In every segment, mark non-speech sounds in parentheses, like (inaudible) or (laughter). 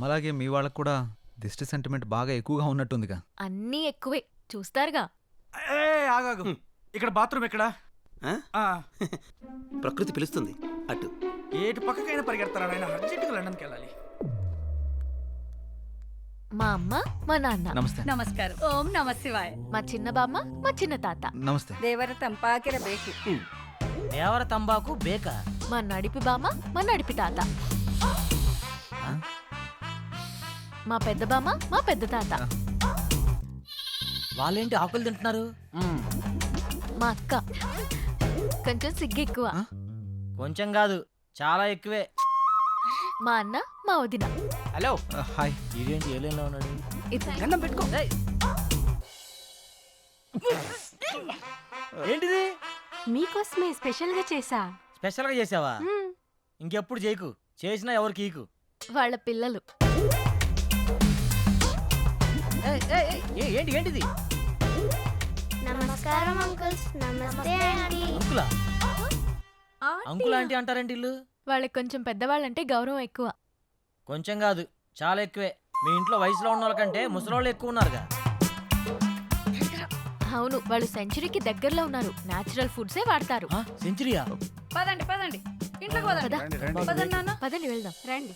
మా అమ్మలాగే మీ వాళ్ళకు కూడా దిష్టి సెంటిమెంట్ బాగా ఎక్కువగా ఉన్నట్టుందిగా అన్నీ ఎక్కువే చూస్తారుగా ఏ ఆగాగు ఇక్కడ బాత్రూమ్ ఎక్కడ ఆ? (laughs) ఆ, ప్రకృతి పిలుస్తుంది అటు ఏటు పక్కకైనా పరిగెడతారా నాయన అర్జెంటుగా లండన్కి వెళ్ళాలి మా అమ్మ మా నాన్న నమస్తే ನಮಸ್ಕಾರ ಓಂ ನಮ ಶಿವಾಯ మా చిన్న బామ్మ మా చిన్న తాత నమస్తే ದೇವರ ತಂಪಾಕಿರಬೇಕು దేవర తంబాకు బేక మా నడిపి బామ్మ మా నడిపి తాత మా పెద్ద బామ్మ మా పెద్ద తాత. వాళ్ళేంటి ఆకులు తింటున్నారు? మా అక్క. కొంచెం సిగ్గు ఎక్కువ కొంచెం కాదు చాలా ఎక్కువే. మా అన్న మా వదిన. హలో. హాయ్. ఇదేంటి ఏలేలో ఉన్నాడు? గంధం పెట్టుకో. ఏంటిది? మీకోసమే స్పెషల్గా చేసా. స్పెషల్గా చేసావా. ఇంకెప్పుడు చేయకు. చేసినా ఎవరికి ఈకు. వాళ్ళ పిల్లలు. ఏంటి ఏంటిది? నమస్కారం అంకుల్స్. నమస్తే ఆంటీ. అంకులా. అంకుల్? ఆంటీ. అంటారేంటి ఇల్లు? వాళ్ళకి కొంచెం పెద్దవాళ్ళంటే గౌరవం ఎక్కువ. కొంచెం కాదు చాలా ఎక్కువే. మీ ఇంట్లో వయసులో ఉన్న వాళ్ళకంటే ముసలోళ్ళు ఎక్కువ ఉన్నారుగా. అవును వాళ్ళు సెంచరీకి దగ్గరలో ఉన్నారు. నేచురల్ ఫుడ్సే వాడతారు. ఆ, సెంచరీయా? పదండి పదండి. ఇంట్లోకి పదండి పదండి వెళ్దాం. రండి.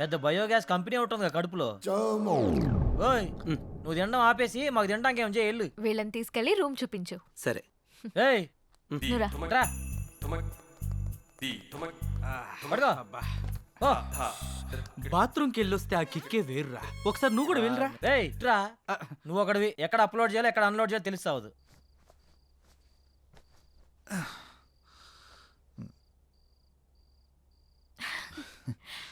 పెద్ద బయోగ్యాస్ కంపెనీ ఒకటి ఉంది కడుపులో. ఓయ్. నువ్వు తినడం ఆపేసి మాకు తినడానికి ఏం చేయి వెళ్ళు. వీళ్ళని తీసుకెళ్ళి రూమ్ చూపించు. సరే. ఏయ్. రా. బాత్రూమ్కి వెళ్ళొస్తే ఆ కిక్కే వేరురా. ఒకసారి నువ్వు కూడా వెళ్ళరా? ఏయ్ రా. నువ్వు ఒకటివి ఎక్కడ అప్లోడ్ చేయాలో ఎక్కడ అన్లోడ్ చేయాలో తెలుస్తావు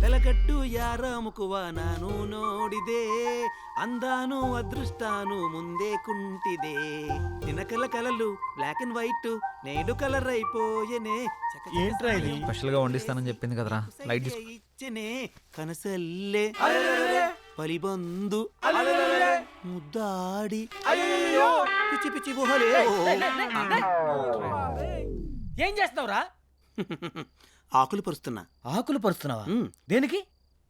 ನೆಲಗಟ್ಟು ಯಾರ ಮುಖವ ನಾನು ನೋಡಿದೆ అందాను అదృష్టాను ముందే కుంటిదే. తినకల కలలు బ్లాక్ అండ్ వైట్ నేడు కలర్ అయిపోయెనే. ఏంట్రా ఇది? సాయం స్పెషల్గా వండిస్తానని చెప్పింది కదరా. లైట్ ఇచ్చనే కనసల్లే. పలిబందు ముద్దాడి పిచ్చి పిచ్చి గుహలే ఏం చేస్తున్నావురా ఆకులు పరుస్తున్నా ఆకులు పరుస్తున్నావా దేనికి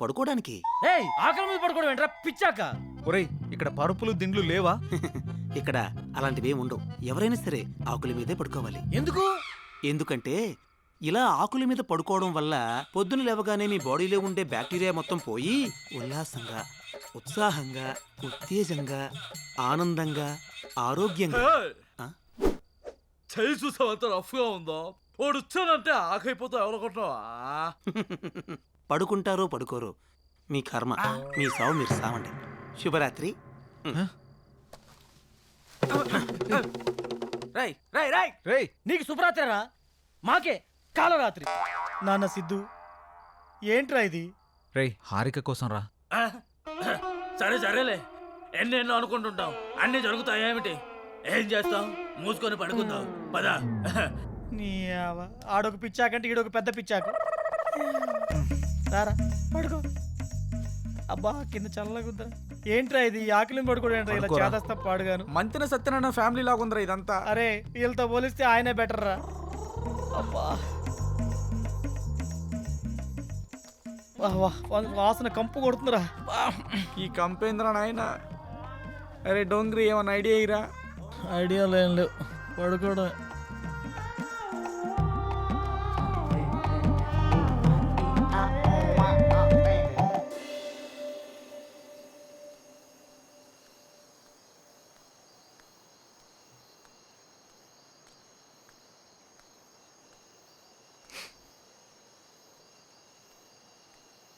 పడుకోవడానికి ఏయ్ ఆకలి మీద పడుకోవడం ఏంట్రా పిచ్చాక ఒరేయ్ ఇక్కడ పరుపులు దిండ్లు లేవా? (laughs) ఇక్కడ అలాంటివి ఏమి ఉండవు. ఎవరైనా సరే ఆకుల మీదే పడుకోవాలి. ఎందుకు? ఎందుకంటే ఇలా ఆకుల మీద పడుకోవడం వల్ల పొద్దున లేవగానే మీ బాడీలో ఉండే బ్యాక్టీరియా మొత్తం పోయి ఉల్లాసంగా ఉత్సాహంగా ఉత్తేజంగా ఆనందంగా ఆరోగ్యంగా. ఆ? చేయి చూసావు ఎంత రఫ్గా ఉందో? వాడు వచ్చానంటే ఆకైపోతావు ఎవరనుకుంటున్నావా? (laughs) పడుకుంటారో పడుకోరో మీ కర్మ మీ సావు మీరు సావండి. శుభరాత్రి. రై రై రై రేయ్! నీకు శుభరాత్రిరా మాకే కాలరాత్రి. నాన్న సిద్ధు ఏంట్రా ఇది? రేయ్ హారిక కోసం రా. సరే సరేలే. ఎన్నెన్నో అనుకుంటుంటాం. అన్ని జరుగుతాయి ఏమిటి? ఏం చేస్తాం? మూసుకొని పడుకుందాం. పద. నీ ఆవ. ఆడొక పిచ్చాకంటే ఈడొక పెద్ద పిచ్చాకు. సారా పడుకో. అబ్బా కింద చల్లగా ఉందా ఏంట్రా ఇది? ఆకలిని పడుకోవడం ఏంట్రా? ఇలా పడుకోరా. చేదస్తా పాడుగాను. మంతిన సత్యనారాయణ ఫ్యామిలీ లాగా ఉందిరా ఇదంతా. అరే వీళ్ళతో పోలిస్తే ఆయనే బెటర్ రా. అబ్బా. వాహ్ వాహ్, వా- వాసన కంపు కొడుతుందిరా. ఈ కంపేంద్ర నాయన? అరే డోంగ్రీ ఏమన్నా ఐడియా ఇరా ఐడియా లేం లేవు. పడుకోవడం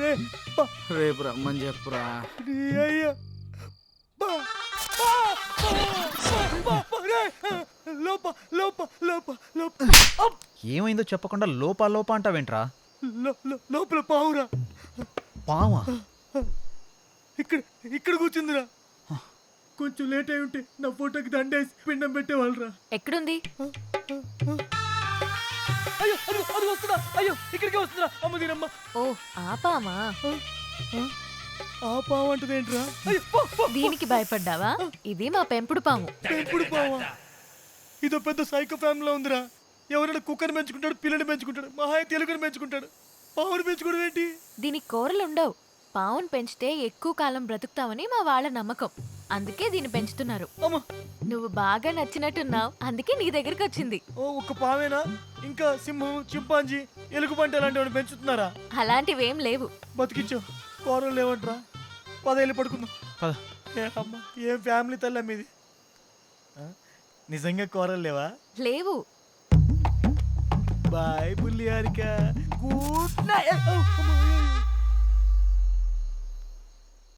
రే పా- రేపు రమ్మని చెప్పురా. నీ అయ్యా. పా పా పా పా రే. లోప లోప లోప లోప. అప్! ఏమైందో చెప్పకుండా లోపా లోపా అంటావేంట్రా? లో- లో- లోపల పావురా. పావా? ఇక్కడ ఇక్కడ కూర్చుందిరా. కొంచెం లేట్ అయి ఉంటే నా ఫోటోకి దండేసి పిండం పెట్టేవాళ్ళరా. ఎక్కడుంది? అయ్యో అది అది వస్తుందా? అయ్యో ఇక్కడికే వస్తుందా? అమ్మ దీనమ్మ. ఓ ఆపామా ఆ పావు అంటది ఏంట్రా అయ్యో పో, పో. దీనికి భయపడ్డావా? ఇది మా పెంపుడు పాము. పెంపుడు పావా? ఇదో పెద్ద సైకో ఫ్యామిలీలో ఉందిరా. ఎవరైనా కుక్కని పెంచుకుంటాడు పిల్లని పెంచుకుంటాడు మహాయ తెలుగుని పెంచుకుంటాడు. పావుని పెంచుకోవడం ఏంటి? దీనికి కూరలు ఉండవు పావును పెంచితే ఎక్కువ కాలం బ్రతుకుతావని మా వాళ్ళ నమ్మకం. అందుకే దీన్ని పెంచుతున్నారు. అమ్మా! నువ్వు బాగా నచ్చినట్టున్నావు. అందుకే నీ దగ్గరికి వచ్చింది. ఓ ఒక్క పావేనా? ఇంకా సింహం చింపాంజీ ఎలుగుబంటి అలాంటివి పెంచుతున్నారా? అలాంటివేం లేవు. బతికించావు కూరలు లేవంట్రా. పదేళ్ళు పడుకుందాం. పద. ఏ అమ్మా ఏం ఫ్యామిలీ తల్లి మీది? ఆ? నిజంగా కూరలు లేవా? లేవు. బాయ్ బుల్లి హారిక. Good night